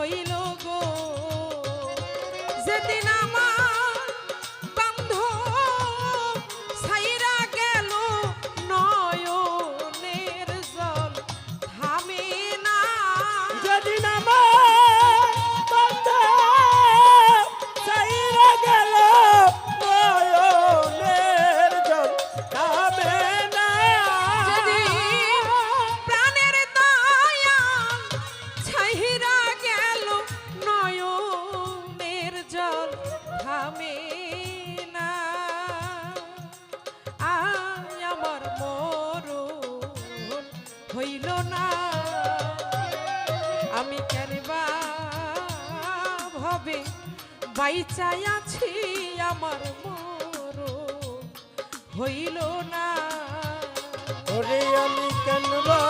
হইল গো। থামে না। আয় আমার মরণ হইল না। আমি কেন বা ভাবে বাইচাই আছি, আমার মরণ হইল না। ওরে আমি কেন বা